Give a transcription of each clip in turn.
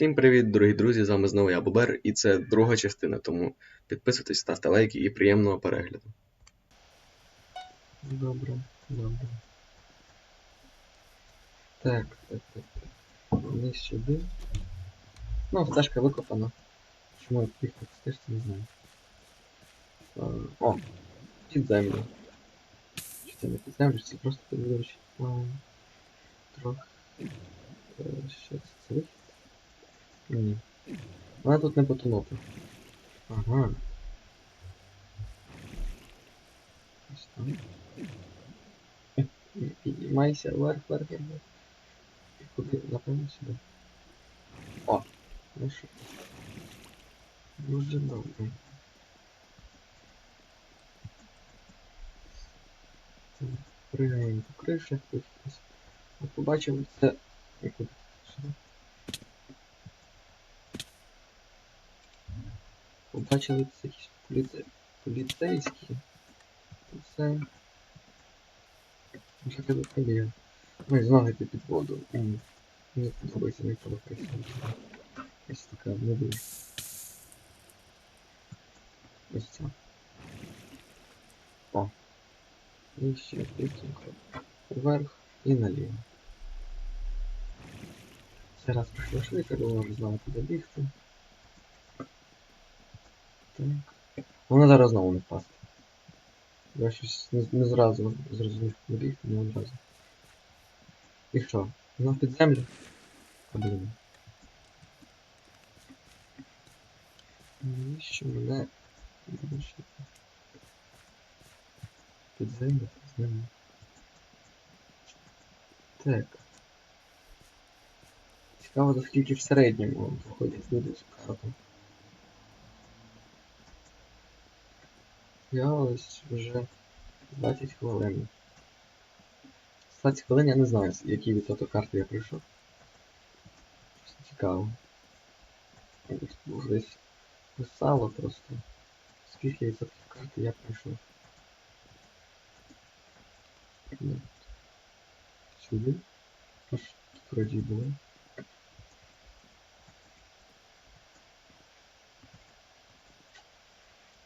Всім привіт, дорогі друзі! З вами знову я Бобер, і це друга частина, тому підписуйтесь, ставте лайки і приємного перегляду. Добре, добре. Так, так, так. Не сюди. Ну, стежка викопана. Чому я так стежці, не знаю. О, під землю. Це не під землю, це просто підвищить. Трохи. Е, Що це? Це вихід? Ні. Вона тут не потонути. Ага. Е, вверх, вверх, вверх. Куди? Напевно сюди. О! Ну що? Дуже добре. Пригаємо по кришах, тут. Ми це. Сюди. Побачили це якісь поліце... поліцейські. Це. Що тебе пробіг? Ой, йти під воду. Мені подобається не провокація. Ось така не. Ось ця. О. І ще пістінко. Вверх і наліво. Це раз пішло швидко, можу знову туди бігти. Вона зараз знову не впасти. Я щось не, не зразу зрозумів, куди бігти, не одразу. І що? Вона під землю? Блін. Навіщо мене залишити? Під землю, під землю. Так. Цікаво, за скільки в середньому виходять люди цю карту. Я ось вже 20 хвилин. 20 хвилин я не знаю, який відсоток карти я пройшов. Щось цікаво. Десь писало просто. Скільки відсотків карти я пройшов. Ну, Сюди. Аж тут вроді було.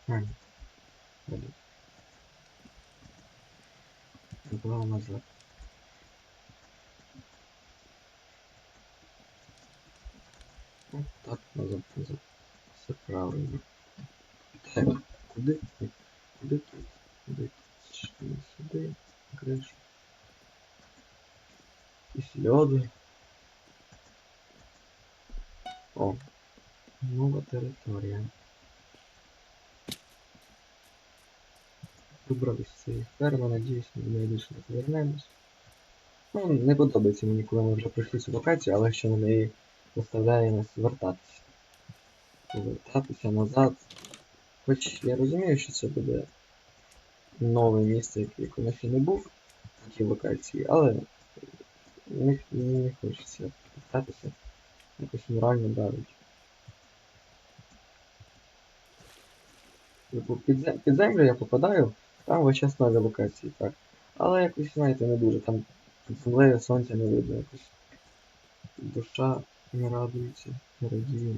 А. Назад. От так, назад, назад. Все правильно. Так, куди? Куди тут? Куди тут? Сюди. Кришу. І сльоди. О, нова територія. Вибрались з цієї ферми, надіюсь, ми до неї більше не повернемось. Ну, не подобається мені, коли ми вже пройшли цю локацію, але ще на неї заставляє нас вертатися. Повертатися назад. Хоч я розумію, що це буде нове місце, в якому ще не був в такій локації, але не, не хочеться вертатися. Якось морально давить. Типу, під землю я попадаю, там весь час нові локації, так. Але якось, знаєте, не дуже. Там під землею сонця не видно якось. Душа не радується, не радіє.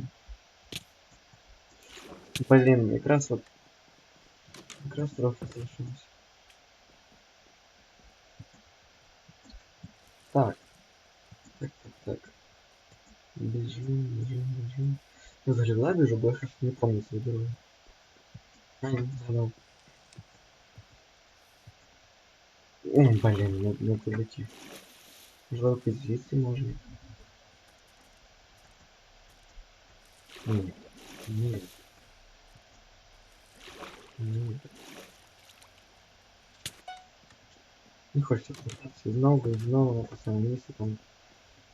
Блін, якраз от. Якраз трохи залишилось. Так. Так, так, так. Біжим, біжим, біжим. Я взагалі куди біжу, бо я щось не пам'ятаю свою дорогу. А, ні, згадав. О, блін, не, не полетів. Можливо, під звідси можна. Ні. Ні. Ні. Не хочеться повертатися знову і знову на те саме місце там.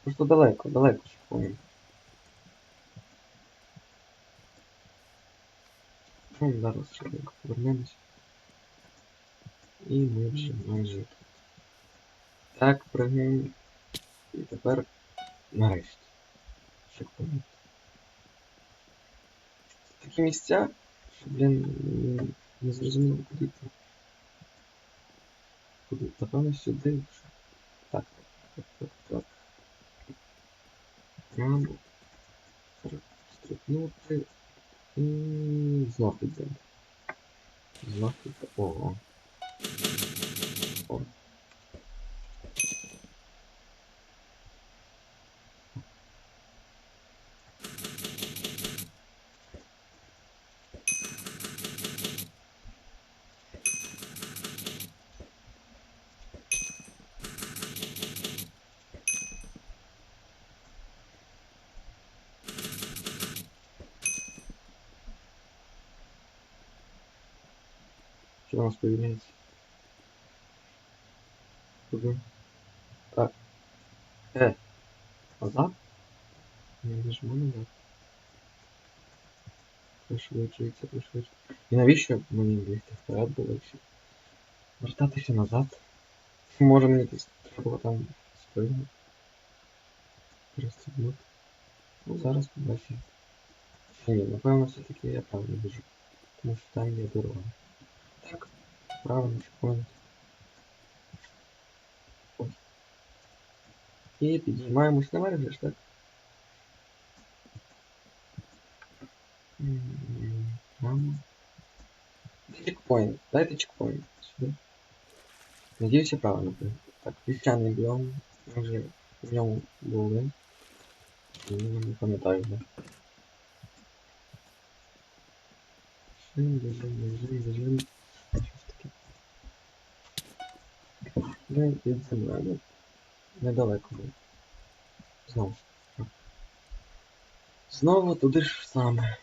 Просто далеко, далеко ще помню. Ну, зараз швидко повернемось. І ми вже майже тут. Так, пригаємо. І тепер нарешті. Чекпоінт. Такі місця, що, блін, не- зрозуміло куди йти. Куди? Напевно сюди. Так, так, так, так. Прямо. Тупнути. І знов підзем. Знов підзем. Ого. О. Що у нас появляється? Куди? Так. Е. Назад? Не нажму назад. Пришвидшується, пришвидшується. І навіщо мені бігти вперед було якщо? Вертатися назад. Може мені десь треба там спригнути. Перестібнути. Ну зараз побачимо. Чи ні, напевно все-таки я правильно біжу. Тому що там є дорога. Так, правильно, чекпоінт. Ой. І підіймаємось наверх, же ж так? М, Прямо. Де чекпоінт? Дайте чекпоінт. Сюди. Надіюся, правильно прийняв. Так, піщаний біом. Ми вже в ньому були. І я не пам'ятаю вже. Біжим, біжим, біжим, біжим. Щось таке. Ми під землею. Недалеко було. Знову. Знову туди ж саме.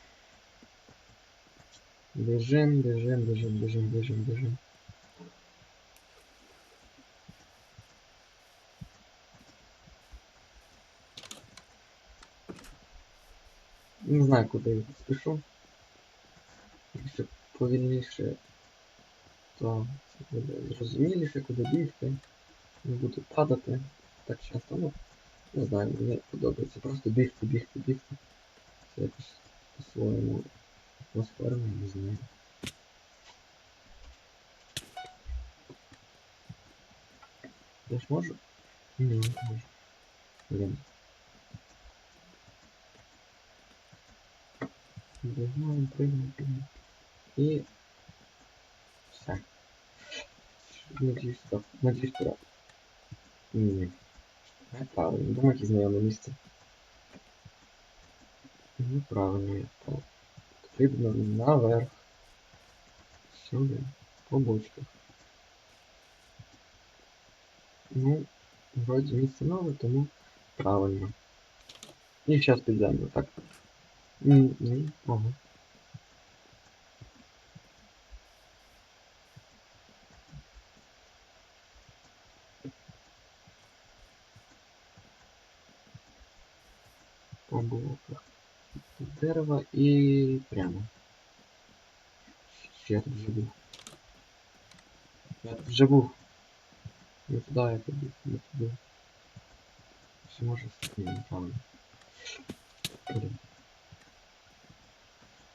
Біжим, біжим, біжим, біжим, біжим, біжим. Не знаю, куди я спішу. Якщо повільніше, то буде зрозуміліше, куди бігти. Не буду падати так часто. Ну, не знаю, мені подобається. Просто бігти, бігти, бігти. Це якось по-своєму атмосферно, не знаю. Я ж можу? Ні, не можу. Блін. Пригнемо, пригнемо. І... Все. Надіюсь, так. Надіюсь, пора. Ні. Неправильно. Думаю, якесь знайоме місце. Неправильно я впав. Потрібно наверх. Сюди. По бочках. Ну, вроді місце нове, тому правильно. І зараз під землю, так? Ні, ні, ага. Дерево і прямо. Я тут був? Я тут вже був. Не туди я побіг, не туди. Чи може ні. Блін.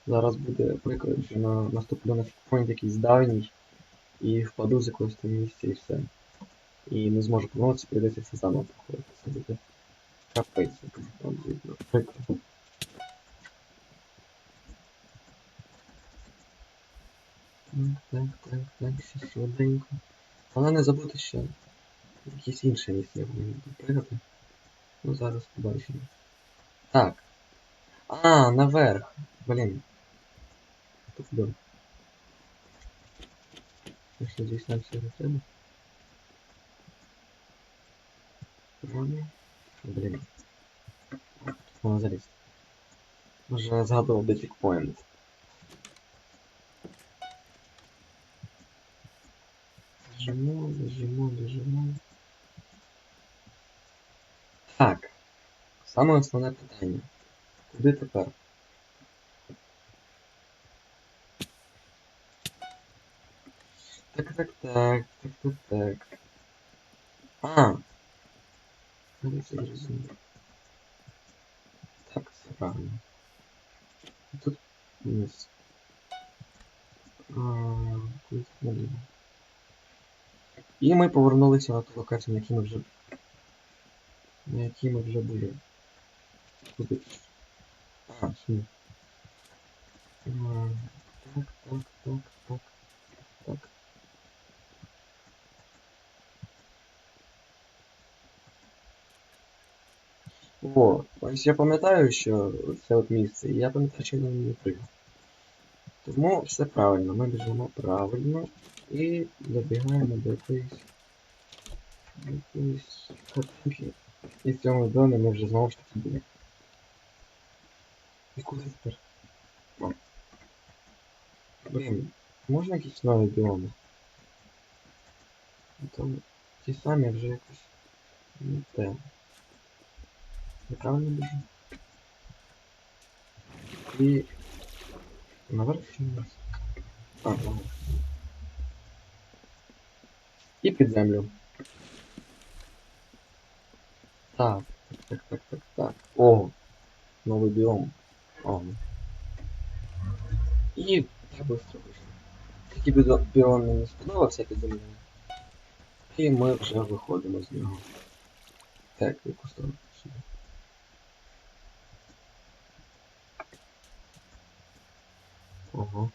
Зараз буде приклад, що на наступлю на чекпоінт якийсь давній і впаду з якогось там місця і все. І не зможу повернутися, прийдеться все заново проходити. Це буде капець, якийсь там видно. Так, так, так, ще швиденько. Але не забути ще якесь інше місце я повинен пригати. Ну зараз побачимо. Так. А, наверх. Блін. Тут. Я що здесь нам все треба? Правильно? Блін. Можна залізти. Вже згадував де чекпоінт. Біжимо, біжимо, біжимо. Так. Саме основне питання. Куди тепер? Так, так, так, так, так, так. А! Ну, це. Так, все правильно. Тут вниз. А, кудись наліво. І ми повернулися на ту локацію, на якій ми вже. На якій ми вже були. Куди? А, сюди. Так, так, так, так, так. О, ось я пам'ятаю, що це от місце, і я пам'ятаю, що я не прийняв. Тому все правильно, ми біжимо правильно і добігаємо до якоїсь до якоїсь хатинки. І в цьому домі ми вже знову ж таки були. І куди тепер? Блін, можна якісь нові біоми? То ті самі вже якось не те. Неправильно біжу. І наверх чи вниз? А, наверх. І під землю. Так, так, так, так, так. О, новий біом. О. І я быстро вийшов. Такий біо- біом мені сподобався під землею. І ми вже виходимо з нього. Так, в яку сторону сюди. Ого.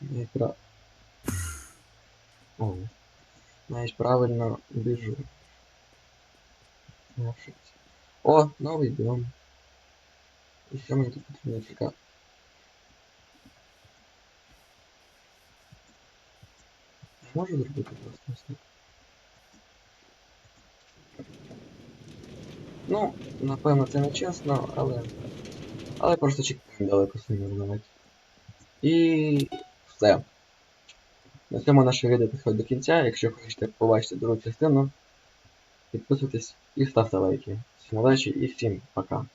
Я пра... Ого. Навіть правильно біжу. О, новий біом. І мені тут потрібно тільки? Можу зробити просто? Ну, напевно, це не чесно, але. Але просто чекаємо далеко сильно навіть. І все. На цьому наше відео підходить до кінця. Якщо хочете побачити другу частину, підписуйтесь і ставте лайки. Всім удачі і всім пока.